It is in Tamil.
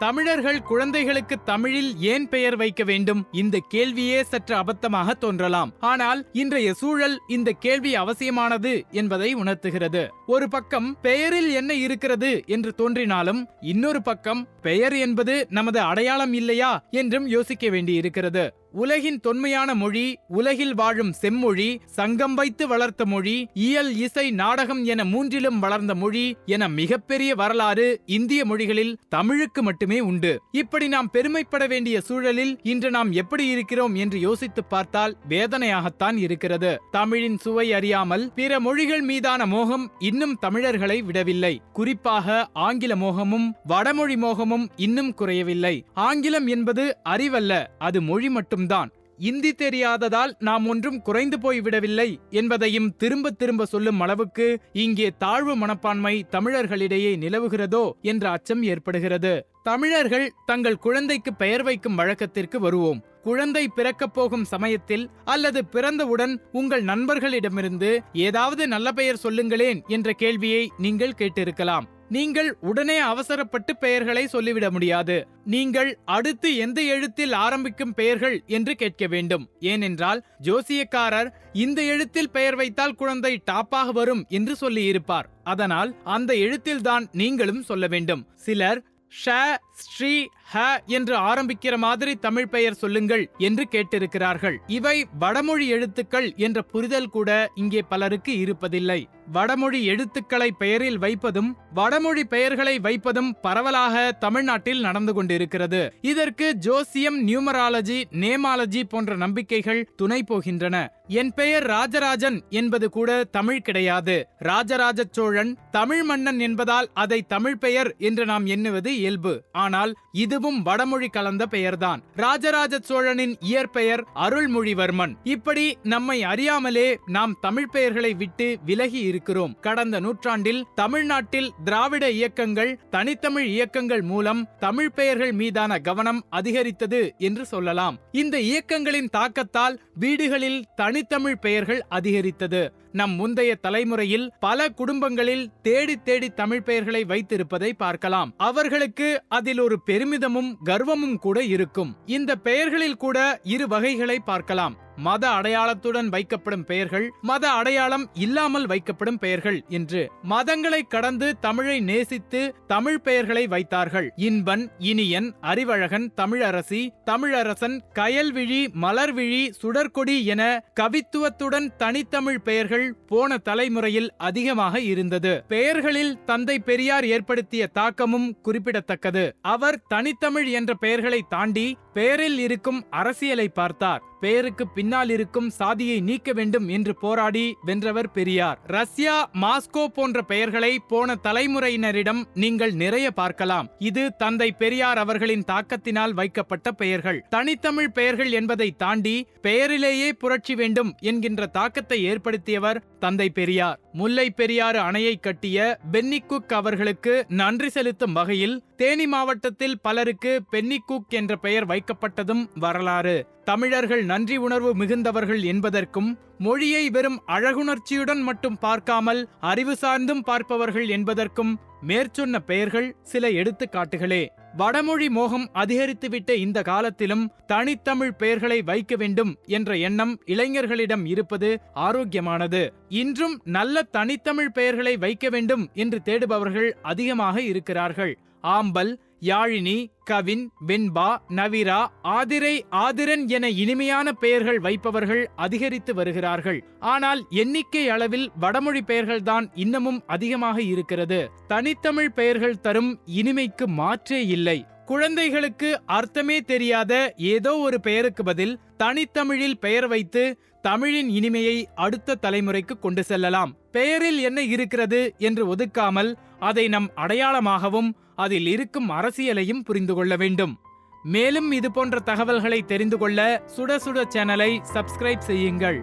தமிழர்கள் குழந்தைகளுக்கு தமிழில் ஏன் பெயர் வைக்க வேண்டும்? இந்த கேள்வியே சற்று அபத்தமாக தோன்றலாம். ஆனால் இன்றைய சூழல் இந்த கேள்வி அவசியமானது என்பதை உணர்த்துகிறது. ஒரு பக்கம் பெயரில் என்ன இருக்கிறது என்று தோன்றினாலும் இன்னொரு பக்கம் பெயர் என்பது நமது அடையாளம் இல்லையா என்றும் யோசிக்க வேண்டியிருக்கிறது. உலகின் தொன்மையான மொழி உலகில் வாழும் செம்மொழி சங்கம் வைத்து வளர்த்த மொழி இயல் இசை நாடகம் என மூன்றிலும் வளர்ந்த மொழி என மிகப்பெரிய வரலாறு இந்திய மொழிகளில் தமிழுக்கு மட்டுமே உண்டு. இப்படி நாம் பெருமைப்பட வேண்டிய சூழலில் இன்று நாம் எப்படி இருக்கிறோம் என்று யோசித்து பார்த்தால் வேதனையாகத்தான் இருக்கிறது. தமிழின் சுவை அறியாமல் பிற மொழிகள் மீதான மோகம் இன்னும் தமிழர்களை விடவில்லை. குறிப்பாக ஆங்கில மோகமும் வடமொழி மோகமும் இன்னும் குறையவில்லை. ஆங்கிலம் என்பது அறிவல்ல அது மொழி மட்டும் மட்டும்தான். இந்தி தெரியாததால் நாம் ஒன்றும் குறைந்து போய்விடவில்லை என்பதையும் திரும்ப திரும்ப சொல்லும் அளவுக்கு இங்கே தாழ்வு மனப்பான்மை தமிழர்களிடையே நிலவுகிறதோ என்ற அச்சம் ஏற்படுகிறது. தமிழர்கள் தங்கள் குழந்தைக்கு பெயர் வைக்கும் வழக்கத்திற்கு வருவோம். குழந்தை பிறக்கப் போகும் சமயத்தில் அல்லது பிறந்தவுடன் உங்கள் நண்பர்களிடமிருந்து ஏதாவது நல்ல பெயர் சொல்லுங்களேன் என்ற கேள்வியை நீங்கள் கேட்டிருக்கலாம். நீங்கள் உடனே அவசரப்பட்டு பெயர்களை சொல்லிவிட முடியாது. நீங்கள் அடுத்து எந்த எழுத்தில் ஆரம்பிக்கும் பெயர்கள் என்று கேட்க வேண்டும். ஏனென்றால் ஜோசியக்காரர் இந்த எழுத்தில் பெயர் வைத்தால் குழந்தை டாப்பாக வரும் என்று சொல்லியிருப்பார். அதனால் அந்த எழுத்தில்தான் நீங்களும் சொல்ல வேண்டும். சிலர் ஷ ஸ்ரீ ஹ என்று ஆரம்பிக்கிற மாதிரி தமிழ் பெயர் சொல்லுங்கள் என்று கேட்டிருக்கிறார்கள். இவை வடமொழி எழுத்துக்கள் என்ற புரிதல் கூட இங்கே பலருக்கு இருப்பதில்லை. வடமொழி எழுத்துக்களை பெயரில் வைப்பதும் வடமொழி பெயர்களை வைப்பதும் பரவலாக தமிழ்நாட்டில் நடந்து கொண்டிருக்கிறது. இதற்கு ஜோசியம் நியூமராலஜி நேமாலஜி போன்ற நம்பிக்கைகள் துணை போகின்றன. என் பெயர் ராஜராஜன் என்பது கூட தமிழ் கிடையாது. ராஜராஜ சோழன் தமிழ் மன்னன் என்பதால் அதை தமிழ் பெயர் என்று நாம் எண்ணுவது இயல்பு. ஆனால் இதுவும் வடமொழி கலந்த பெயர்தான். ராஜராஜ சோழனின் இயற்பெயர் அருள்மொழிவர்மன். இப்படி நம்மை அறியாமலே நாம் தமிழ் பெயர்களை விட்டு விலகி இருக்கிறோம். கடந்த நூற்றாண்டில் தமிழ்நாட்டில் திராவிட இயக்கங்கள் தனித்தமிழ் இயக்கங்கள் மூலம் தமிழ் பெயர்கள் மீதான கவனம் அதிகரித்தது என்று சொல்லலாம். இந்த இயக்கங்களின் தாக்கத்தால் வீடுகளில் தனித்தமிழ் பெயர்கள் அதிகரித்தது. நம் முந்தைய தலைமுறையில் பல குடும்பங்களில் தேடி தேடி தமிழ் பெயர்களை வைத்திருப்பதை பார்க்கலாம். அவர்களுக்கு அதில் ஒரு பெருமிதமும் கர்வமும் கூட இருக்கும். இந்த பெயர்களில் கூட இரு வகைகளை பார்க்கலாம். மத அடையாளத்துடன் வைக்கப்படும் பெயர்கள் மத அடையாளம் இல்லாமல் வைக்கப்படும் பெயர்கள் என்று மதங்களை கடந்து தமிழை நேசித்து தமிழ் பெயர்களை வைத்தார்கள். இன்பன் இனியன் அறிவழகன் தமிழரசி தமிழரசன் கயல்விழி மலர்விழி சுடற்கொடி என கவித்துவத்துடன் தனித்தமிழ் பெயர்கள் போன தலைமுறையில் அதிகமாக இருந்தது. பெயர்களில் தந்தை பெரியார் ஏற்படுத்திய தாக்கமும் குறிப்பிடத்தக்கது. அவர் தனித்தமிழ் என்ற பெயர்களை தாண்டி பெயரில் இருக்கும் அரசியலை பார்த்தார். பெயருக்கு பின்னால் இருக்கும் சாதியை நீக்க வேண்டும் என்று போராடி வென்றவர் பெரியார். ரஷ்யா மாஸ்கோ போன்ற பெயர்களை போன தலைமுறையினரிடம் நீங்கள் நிறைய பார்க்கலாம். இது தந்தை பெரியார் அவர்களின் தாக்கத்தினால் வைக்கப்பட்ட பெயர்கள். தனித்தமிழ் பெயர்கள் என்பதை தாண்டி பெயரிலேயே புரட்சி வேண்டும் என்கின்ற தாக்கத்தை ஏற்படுத்தியவர் தந்தை பெரியார். முல்லை பெரியாறு அணையை கட்டிய பென்னிக்குக் அவர்களுக்கு நன்றி செலுத்தும் வகையில் தேனி மாவட்டத்தில் பலருக்கு பென்னிக்குக் என்ற பெயர் வை வைக்கப்பட்டதும் வரலாறு. தமிழர்கள் நன்றி உணர்வு மிகுந்தவர்கள் என்பதற்கும் மொழியை வெறும் அழகுணர்ச்சியுடன் மட்டும் பார்க்காமல் அறிவு சார்ந்தும் பார்ப்பவர்கள் என்பதற்கும் மேற்சொன்ன பெயர்கள் சில எடுத்துக்காட்டுகளே. வடமொழி மோகம் அதிகரித்துவிட்ட இந்த காலத்திலும் தனித்தமிழ் பெயர்களை வைக்க வேண்டும் என்ற எண்ணம் இளைஞர்களிடம் இருப்பது ஆரோக்கியமானது. இன்றும் நல்ல தனித்தமிழ் பெயர்களை வைக்க வேண்டும் என்று தேடுபவர்கள் அதிகமாக இருக்கிறார்கள். ஆம்பல் யாழினி கவின் வெண்பா நவிரா ஆதிரை ஆதிரன் என இனிமையான பெயர்கள் வைப்பவர்கள் அதிகரித்து வருகிறார்கள். ஆனால் எண்ணிக்கை அளவில் வடமொழி பெயர்கள்தான் இன்னமும் அதிகமாக இருக்கிறது. தனித்தமிழ் பெயர்கள் தரும் இனிமைக்கு மாற்றே இல்லை. குழந்தைகளுக்கு அர்த்தமே தெரியாத ஏதோ ஒரு பெயருக்கு பதில் தனித்தமிழில் பெயர் வைத்து தமிழின் இனிமையை அடுத்த தலைமுறைக்கு கொண்டு செல்லலாம். பெயரில் என்ன இருக்கிறது என்று ஒதுக்காமல் அதை நம் அடையாளமாகவும் அதில் இருக்கும் அரசியலையும் புரிந்து கொள்ள வேண்டும். மேலும் இது போன்ற தகவல்களை தெரிந்து கொள்ள சுட சுட சேனலை சப்ஸ்கிரைப் செய்யுங்கள்.